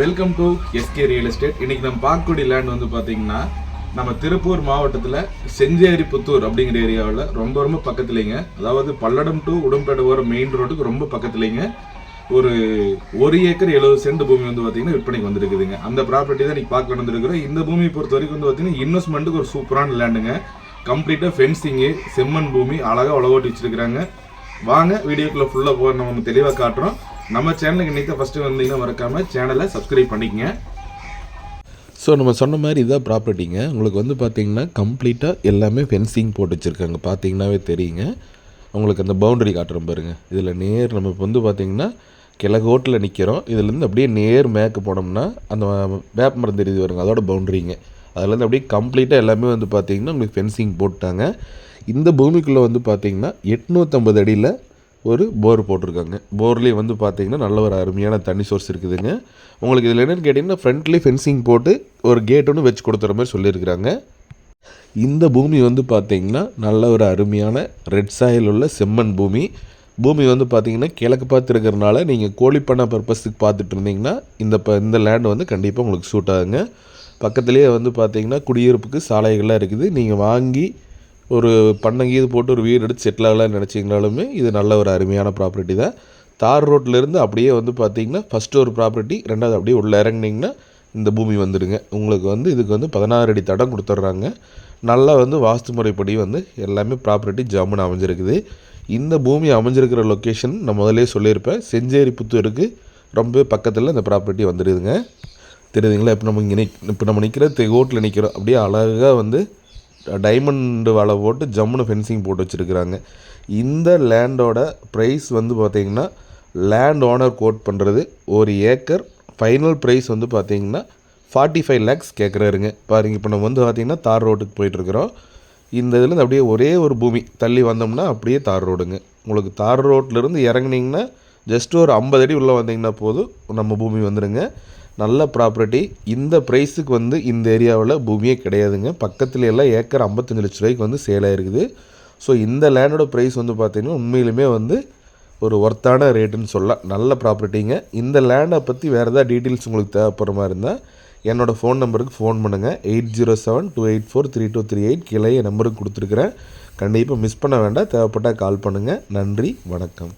Welcome to SK real estate இன்னைக்கு நம்ம பார்க்கக்கூடிய லேண்ட் வந்து பார்த்தீங்கன்னா நம்ம திருப்பூர் மாவட்டத்தில் செஞ்சேரி புத்தூர் அப்படிங்கிற ஏரியாவில் ரொம்ப ரொம்ப பக்கத்துலேங்க. அதாவது பல்லடம் டு உடம்பேடு போகிற மெயின் ரோட்டுக்கு ரொம்ப பக்கத்துலேங்க. ஒரு ஒரு ஏக்கர் எழுபது சென்ட் பூமி வந்து பார்த்தீங்கன்னா விற்பனைக்கு வந்துருக்குதுங்க. அந்த ப்ராப்பர்ட்டி தான் இன்றைக்கி பார்க்க வந்துருக்குறோம் இந்த பூமியை பொறுத்த வரைக்கும் வந்து பார்த்தீங்கன்னா இன்வெஸ்ட்மெண்ட்டுக்கு ஒரு சூப்பரான லேண்டுங்க கம்ப்ளீட்டாக ஃபென்சிங்கு செம்மண் பூமி அழகாக உழவோட்டி வச்சிருக்கிறாங்க. வாங்க வீடியோக்குள்ளே ஃபுல்லாக போக நம்ம தெளிவாக காட்டுறோம். நம்ம சேனலுக்கு இன்னைக்கு ஃபஸ்ட்டு வந்தீங்கன்னா மறக்காமல் சேனலை சப்ஸ்கிரைப் பண்ணிக்கங்க. ஸோ நம்ம சொன்ன மாதிரி இதான் ப்ராப்பர்ட்டிங்க உங்களுக்கு வந்து பார்த்தீங்கன்னா கம்ப்ளீட்டாக எல்லாமே ஃபென்சிங் போட்டு வச்சுருக்காங்க. பார்த்தீங்கன்னாவே தெரியுங்க. உங்களுக்கு அந்த பவுண்டரி காட்டுறோம் பாருங்கள் இதில் நேர் நம்ம இப்போ வந்து பார்த்தீங்கன்னா கிழக்கோட்டில் நிற்கிறோம் இதுலேருந்து அப்படியே நேர் மேற்கு போனோம்னா அந்த வேப்ப மரம் தெரியுது வருங்க அதோட பவுண்டரிங்க அதுலேருந்து அப்படியே கம்ப்ளீட்டாக எல்லாமே வந்து பார்த்தீங்கன்னா உங்களுக்கு ஃபென்சிங் போட்டாங்க இந்த பூமிக்குள்ளே வந்து பார்த்திங்கன்னா எட்நூற்றம்பது அடியில் ஒரு போர் போட்டிருக்காங்க. போர்லேயே வந்து பார்த்தீங்கன்னா நல்ல ஒரு அருமையான தண்ணி சோர்ஸ் இருக்குதுங்க. உங்களுக்கு இதில் என்னென்னு கேட்டிங்கன்னா ஃப்ரண்ட்லேயே ஃபென்சிங் போட்டு ஒரு கேட் ஒன்று வச்சு கொடுத்துற மாதிரி சொல்லியிருக்கிறாங்க. இந்த பூமி வந்து பார்த்திங்கன்னா நல்ல ஒரு அருமையான ரெட் சாயில் உள்ள செம்மண் பூமி. பூமி வந்து பார்த்திங்கன்னா கிழக்கு பார்த்து இருக்கிறனால நீங்கள் கோழிப்பண்ணை பர்பஸுக்கு பார்த்துட்டு இருந்தீங்கன்னா இந்த ப இந்த லேண்ட் வந்து கண்டிப்பாக உங்களுக்கு சூட் ஆகுங்க. பக்கத்துலேயே வந்து பார்த்தீங்கன்னா குடியிருப்புக்கு சாலைகள்லாம் இருக்குது. நீங்கள் வாங்கி ஒரு பண்ணங்கீது போட்டு ஒரு வீடு எடுத்து செட்டில் ஆகலாம்னு நினச்சிங்கனாலுமே இது நல்ல ஒரு அருமையான ப்ராப்பர்ட்டி தான். தார் ரோட்லேருந்து அப்படியே வந்து பார்த்தீங்கன்னா ஃபஸ்ட்டு ஒரு ப்ராப்பர்ட்டி ரெண்டாவது அப்படியே உள்ளே இறங்குனீங்கன்னா இந்த பூமி வந்துடுங்க. உங்களுக்கு வந்து இதுக்கு வந்து பதினாறு அடி தடம் கொடுத்துட்றாங்க. நல்லா வந்து வாஸ்து முறைப்படி வந்து எல்லாமே ப்ராப்பர்ட்டி ஜாமுன்னு அமைஞ்சிருக்குது. இந்த பூமி அமைஞ்சிருக்கிற லொக்கேஷன் நான் முதலே சொல்லியிருப்பேன். செஞ்சேரி புத்தூருக்கு ரொம்ப பக்கத்தில் இந்த ப்ராப்பர்ட்டி வந்துடுதுங்க. தெரியுதுங்களா? இப்போ நம்ம இங்கே நிக் இப்போ நம்ம நிற்கிற தெகோட்டில் நிற்கிறோம் அப்படியே அழகாக வந்து டைமண்டு வலை போட்டு ஜம்முன்னு ஃபென்சிங் போட்டு வச்சுருக்குறாங்க. இந்த லேண்டோட ப்ரைஸ் வந்து பார்த்திங்கன்னா லேண்ட் ஓனர் கோட் பண்ணுறது ஒரு ஏக்கர். ஃபைனல் ப்ரைஸ் வந்து பார்த்திங்கன்னா ஃபார்ட்டி ஃபைவ் லேக்ஸ் கேட்குறாருங்க பாருங்க இப்போ நம்ம வந்து பார்த்திங்கன்னா தார் ரோட்டுக்கு போயிட்டுருக்குறோம் இந்த இதுலேருந்து அப்படியே ஒரே ஒரு பூமி தள்ளி வந்தோம்னா அப்படியே தார் ரோடுங்க. உங்களுக்கு தார் ரோட்லேருந்து இறங்குனீங்கன்னா ஜஸ்ட் ஒரு ஐம்பது அடி உள்ளே வந்தீங்கன்னா போதும் நம்ம பூமி வந்துடுங்க நல்ல ப்ராப்பர்ட்டி இந்த ப்ரைஸுக்கு வந்து இந்த ஏரியாவில் பூமியே கிடையாதுங்க. பக்கத்துல எல்லாம் ஏக்கர் ஐம்பத்தஞ்சு லட்ச ரூபாய்க்கு வந்து சேல் ஆகிருக்குது ஸோ இந்த லேண்டோட ப்ரைஸ் வந்து பார்த்திங்கன்னா உண்மையிலுமே வந்து ஒரு ஒர்த்தான ரேட்டுன்னு சொல்லலாம். நல்ல ப்ராப்பர்ட்டிங்க இந்த லேண்டை பற்றி வேறு ஏதாவது டீட்டெயில்ஸ் உங்களுக்கு தேவைப்படுற மாதிரி இருந்தால் என்னோடய ஃபோன் நம்பருக்கு ஃபோன் பண்ணுங்கள் eight zero seven two eight four three two three eight கிளைய நம்பருக்கு கொடுத்துருக்குறேன். கண்டிப்பாக மிஸ் பண்ண வேண்டாம். தேவைப்பட்டால் கால் பண்ணுங்கள் நன்றி. வணக்கம்.